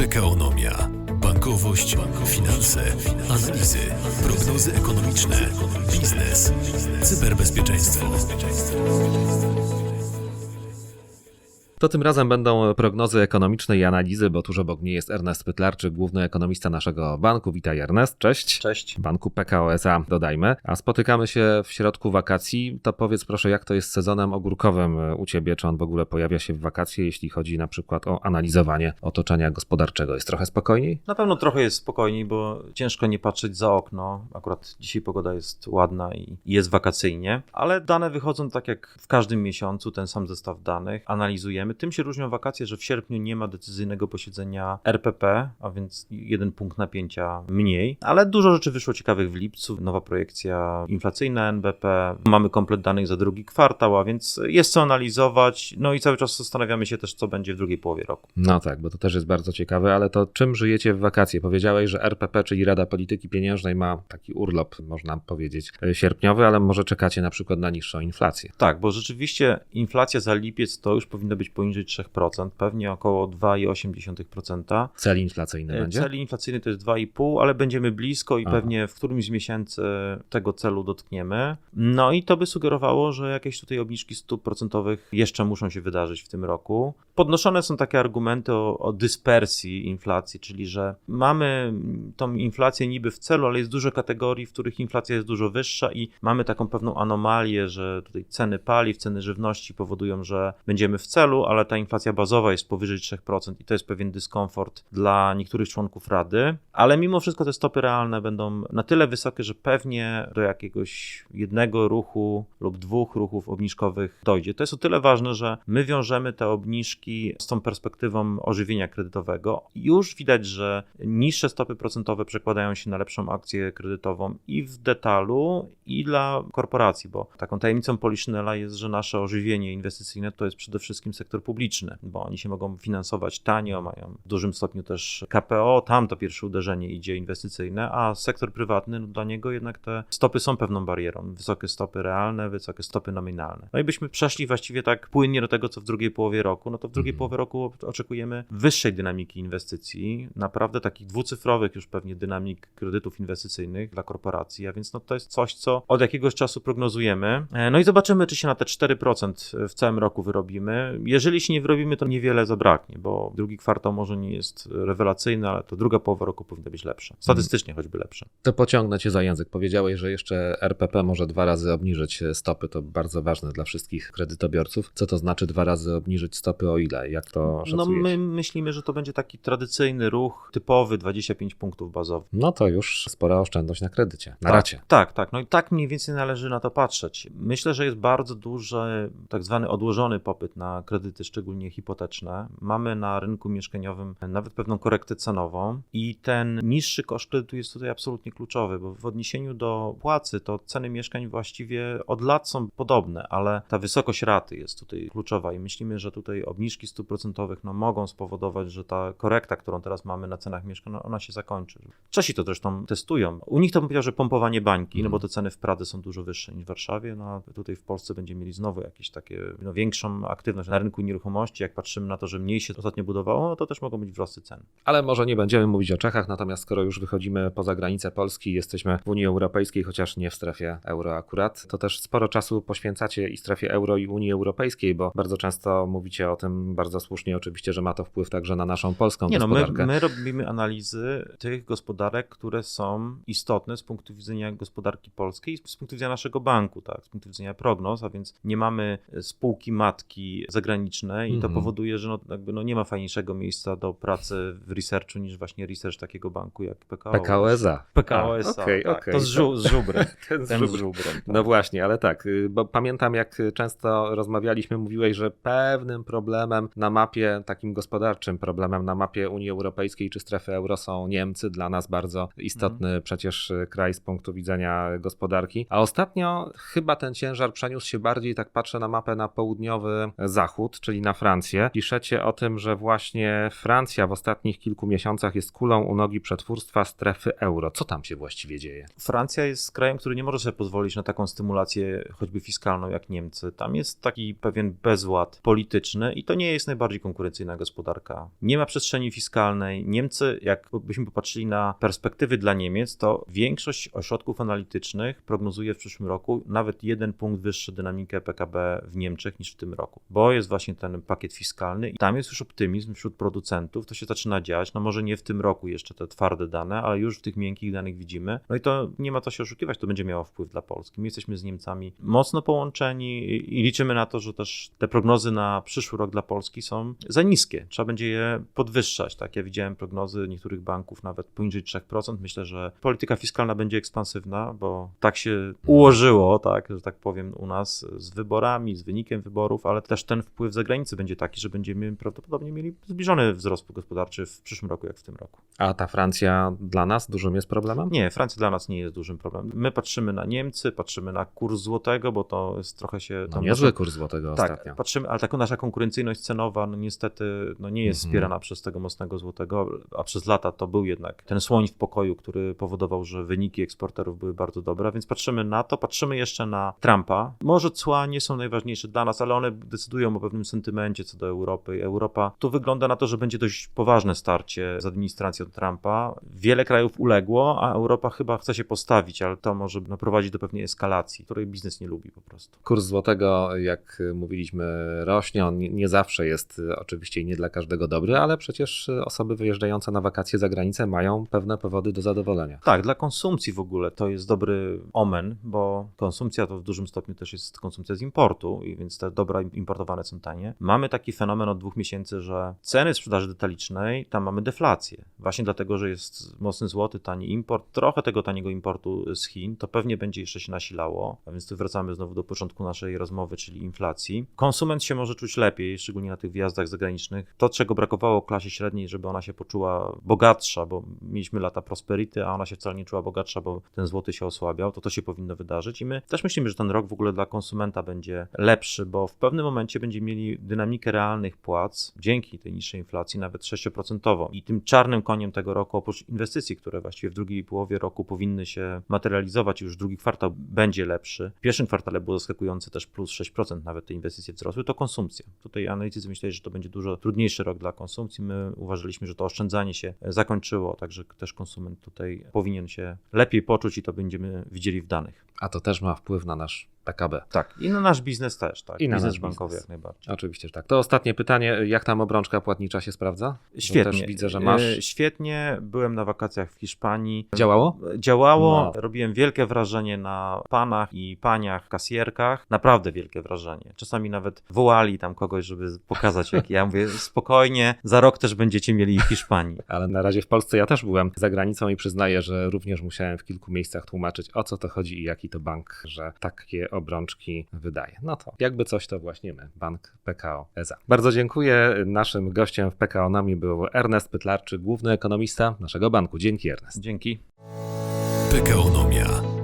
Pekaonomia. Bankowość, finanse, analizy, prognozy ekonomiczne, biznes, cyberbezpieczeństwo. To tym razem będą prognozy ekonomiczne i analizy, bo tuż obok mnie jest Ernest Pytlarczyk, główny ekonomista naszego banku. Witaj Ernest, cześć. Cześć. Banku PKO SA, dodajmy. A spotykamy się w środku wakacji. To powiedz proszę, jak to jest z sezonem ogórkowym u Ciebie? Czy on w ogóle pojawia się w wakacje, jeśli chodzi na przykład o analizowanie otoczenia gospodarczego? Jest trochę spokojniej? Na pewno trochę jest spokojniej, bo ciężko nie patrzeć za okno. Akurat dzisiaj pogoda jest ładna i jest wakacyjnie, ale dane wychodzą tak jak w każdym miesiącu, ten sam zestaw danych. Analizujemy. Tym się różnią wakacje, że w sierpniu nie ma decyzyjnego posiedzenia RPP, a więc jeden punkt napięcia mniej, ale dużo rzeczy wyszło ciekawych w lipcu. Nowa projekcja inflacyjna NBP. Mamy komplet danych za drugi kwartał, a więc jest co analizować. No i cały czas zastanawiamy się też, co będzie w drugiej połowie roku. No tak, bo to też jest bardzo ciekawe, ale to czym żyjecie w wakacje? Powiedziałeś, że RPP, czyli Rada Polityki Pieniężnej, ma taki urlop, można powiedzieć, e, sierpniowy, ale może czekacie na przykład na niższą inflację. Tak, bo rzeczywiście inflacja za lipiec to już powinno być poniżej 3%, pewnie około 2,8%. Cel inflacyjny E, będzie? Cel inflacyjny to jest 2,5, ale będziemy blisko i Aha. pewnie w którymś z miesięcy tego celu dotkniemy. No i to by sugerowało, że jakieś tutaj obniżki stóp procentowych jeszcze muszą się wydarzyć w tym roku. Podnoszone są takie argumenty o, o dyspersji inflacji, czyli że mamy tą inflację niby w celu, ale jest dużo kategorii, w których inflacja jest dużo wyższa i mamy taką pewną anomalię, że tutaj ceny paliw, ceny żywności powodują, że będziemy w celu, ale ta inflacja bazowa jest powyżej 3% i to jest pewien dyskomfort dla niektórych członków Rady, ale mimo wszystko te stopy realne będą na tyle wysokie, że pewnie do jakiegoś jednego ruchu lub dwóch ruchów obniżkowych dojdzie. To jest o tyle ważne, że my wiążemy te obniżki z tą perspektywą ożywienia kredytowego. Już widać, że niższe stopy procentowe przekładają się na lepszą akcję kredytową i w detalu, i dla korporacji, bo taką tajemnicą Poliszynela jest, że nasze ożywienie inwestycyjne to jest przede wszystkim sektor publiczny, bo oni się mogą finansować tanio, mają w dużym stopniu też KPO, tam to pierwsze uderzenie idzie inwestycyjne, a sektor prywatny, no dla niego jednak te stopy są pewną barierą. Wysokie stopy realne, wysokie stopy nominalne. No i byśmy przeszli właściwie tak płynnie do tego, co w drugiej połowie roku, no to w drugiej Mhm. połowie roku oczekujemy wyższej dynamiki inwestycji, naprawdę takich dwucyfrowych już pewnie dynamik kredytów inwestycyjnych dla korporacji, a więc no to jest coś, co od jakiegoś czasu prognozujemy. E, No i zobaczymy, czy się na te 4% w całym roku wyrobimy. Jeżeli się nie wyrobimy, to niewiele zabraknie, bo drugi kwartał może nie jest rewelacyjny, ale to druga połowa roku powinna być lepsza. Statystycznie choćby lepsza. To pociągnę cię za język. Powiedziałeś, że jeszcze RPP może dwa razy obniżyć stopy. To bardzo ważne dla wszystkich kredytobiorców. Co to znaczy dwa razy obniżyć stopy o ile? Jak to No szacujecie? my myślimy, że to będzie taki tradycyjny ruch, typowy 25 punktów bazowych. No to już spora oszczędność na kredycie, na tak, racie. Tak, tak. No i tak mniej więcej należy na to patrzeć. Myślę, że jest bardzo duży tak zwany odłożony popyt na kredyty, szczególnie hipoteczne. Mamy na rynku mieszkaniowym nawet pewną korektę cenową i ten niższy koszt kredytu jest tutaj absolutnie kluczowy, bo w odniesieniu do płacy to ceny mieszkań właściwie od lat są podobne, ale ta wysokość raty jest tutaj kluczowa i myślimy, że tutaj obniżki stóp procentowych no, mogą spowodować, że ta korekta, którą teraz mamy na cenach mieszkań, no, ona się zakończy. Czesi to zresztą testują. U nich to bym powiedział, że pompowanie bańki, no bo te ceny w Pradze są dużo wyższe niż w Warszawie, no a tutaj w Polsce będziemy mieli znowu jakieś takie, no, większą aktywność na rynku nieruchomości. Jak patrzymy na to, że mniej się ostatnio budowało, no to też mogą być wzrosty cen. Ale może nie będziemy mówić o Czechach, natomiast skoro już wychodzimy poza granicę Polski, jesteśmy w Unii Europejskiej, chociaż nie w strefie euro akurat, to też sporo czasu poświęcacie i strefie euro i Unii Europejskiej, bo bardzo często mówicie o tym bardzo słusznie oczywiście, że ma to wpływ także na naszą polską Nie no, my, gospodarkę. my robimy analizy tych gospodarek, które są istotne z punktu widzenia gospodarki polskiej, z punktu widzenia naszego banku, tak, z punktu widzenia prognoz, a więc nie mamy spółki matki i to Mhm. powoduje, że no, jakby no nie ma fajniejszego miejsca do pracy w researchu niż właśnie research takiego banku jak PKO. PKO SA. PKO A, SA, okej, tak. okej. To z, żu, z żubrem. Ten z Ten z żubrem. żubrem. tak. No właśnie, ale tak, y, bo pamiętam jak często rozmawialiśmy, mówiłeś, że pewnym problemem na mapie, takim gospodarczym problemem na mapie Unii Europejskiej czy strefy euro są Niemcy, dla nas bardzo istotny Mhm. przecież y, kraj z punktu widzenia gospodarki. A ostatnio chyba ten ciężar przeniósł się bardziej, tak patrzę na mapę, na południowy zachód, czyli na Francję. Piszecie o tym, że właśnie Francja w ostatnich kilku miesiącach jest kulą u nogi przetwórstwa strefy euro. Co tam się właściwie dzieje? Francja jest krajem, który nie może sobie pozwolić na taką stymulację, choćby fiskalną, jak Niemcy. Tam jest taki pewien bezład polityczny i to nie jest najbardziej konkurencyjna gospodarka. Nie ma przestrzeni fiskalnej. Niemcy, jakbyśmy popatrzyli na perspektywy dla Niemiec, to większość ośrodków analitycznych prognozuje w przyszłym roku nawet jeden punkt wyższy dynamikę PKB w Niemczech niż w tym roku, bo jest właśnie ten pakiet fiskalny i tam jest już optymizm wśród producentów. To się zaczyna dziać. No może nie w tym roku jeszcze te twarde dane, ale już w tych miękkich danych widzimy. No i to nie ma co się oszukiwać, to będzie miało wpływ dla Polski. My jesteśmy z Niemcami mocno połączeni i liczymy na to, że też te prognozy na przyszły rok dla Polski są za niskie. Trzeba będzie je podwyższać. Tak, ja widziałem prognozy niektórych banków nawet poniżej 3%. Myślę, że polityka fiskalna będzie ekspansywna, bo tak się ułożyło, tak, że tak powiem, u nas z wyborami, z wynikiem wyborów, ale też ten wpływ zagranicy będzie taki, że będziemy prawdopodobnie mieli zbliżony wzrost gospodarczy w przyszłym roku jak w tym roku. A ta Francja dla nas dużym jest problemem? Nie, Francja dla nas nie jest dużym problemem. My patrzymy na Niemcy, patrzymy na kurs złotego, bo to jest trochę się... No niezły nasza- kurs złotego Tak, ostatnio. patrzymy, ale taka nasza konkurencyjność cenowa, no niestety, no nie jest Mhm. wspierana przez tego mocnego złotego, a przez lata to był jednak ten słoń w pokoju, który powodował, że wyniki eksporterów były bardzo dobre, więc patrzymy na to, patrzymy jeszcze na Trumpa. Może cła nie są najważniejsze dla nas, ale one decydują o pewnym sentymencie co do Europy. Europa tu wygląda na to, że będzie dość poważne starcie z administracją Trumpa. Wiele krajów uległo, a Europa chyba chce się postawić, ale to może doprowadzić do pewnej eskalacji, której biznes nie lubi po prostu. Kurs złotego, jak mówiliśmy, rośnie. On nie zawsze jest y, oczywiście nie dla każdego dobry, ale przecież y, osoby wyjeżdżające na wakacje za granicę mają pewne powody do zadowolenia. Tak, dla konsumpcji w ogóle to jest dobry omen, bo konsumpcja to w dużym stopniu też jest konsumpcja z importu, i więc te dobra importowane są tanie. Mamy taki fenomen od dwóch miesięcy, że ceny sprzedaży detalicznej, tam mamy deflację. Właśnie dlatego, że jest mocny złoty, tani import, trochę tego taniego importu z Chin, to pewnie będzie jeszcze się nasilało, a więc tu wracamy znowu do początku naszej rozmowy, czyli inflacji. Konsument się może czuć lepiej, szczególnie na tych wjazdach zagranicznych. To, czego brakowało klasie średniej, żeby ona się poczuła bogatsza, bo mieliśmy lata prosperity, a ona się wcale nie czuła bogatsza, bo ten złoty się osłabiał, to to się powinno wydarzyć i my też myślimy, że ten rok w ogóle dla konsumenta będzie lepszy, bo w pewnym momencie będziemy mieli dynamikę realnych płac dzięki tej niższej inflacji, nawet 6%. I tym czarnym koniem tego roku, oprócz inwestycji, które właściwie w drugiej połowie roku powinny się materializować, już drugi kwartał będzie lepszy. W pierwszym kwartale było zaskakujące też plus 6%, nawet te inwestycje wzrosły, to konsumpcja. Tutaj analitycy myśleli, że to będzie dużo trudniejszy rok dla konsumpcji. My uważaliśmy, że to oszczędzanie się zakończyło, także też konsument tutaj powinien się lepiej poczuć i to będziemy widzieli w danych. A to też ma wpływ na nasz PKB. Tak, i na nasz biznes też, tak. I na biznes nasz bankowy biznes. jak najbardziej. Oczywiście, że tak. To ostatnie pytanie. Jak tam obrączka płatnicza się sprawdza? Bo Świetnie. Też widzę, że masz. E, Świetnie. Byłem na wakacjach w Hiszpanii. Działało? Działało. No. Robiłem wielkie wrażenie na panach i paniach kasjerkach. Naprawdę wielkie wrażenie. Czasami nawet wołali tam kogoś, żeby pokazać, jak ja mówię, spokojnie, za rok też będziecie mieli w Hiszpanii. Ale na razie w Polsce ja też byłem za granicą i przyznaję, że również musiałem w kilku miejscach tłumaczyć o co to chodzi i jaki to bank, że takie obrączki wydaje. No to jakby coś to właśnie my, bank PKO EZA. Bardzo dziękuję. Naszym gościem w PKO nami był Ernest Pytlarczyk, główny ekonomista naszego banku. Dzięki Ernest. Dzięki. PKOnomia.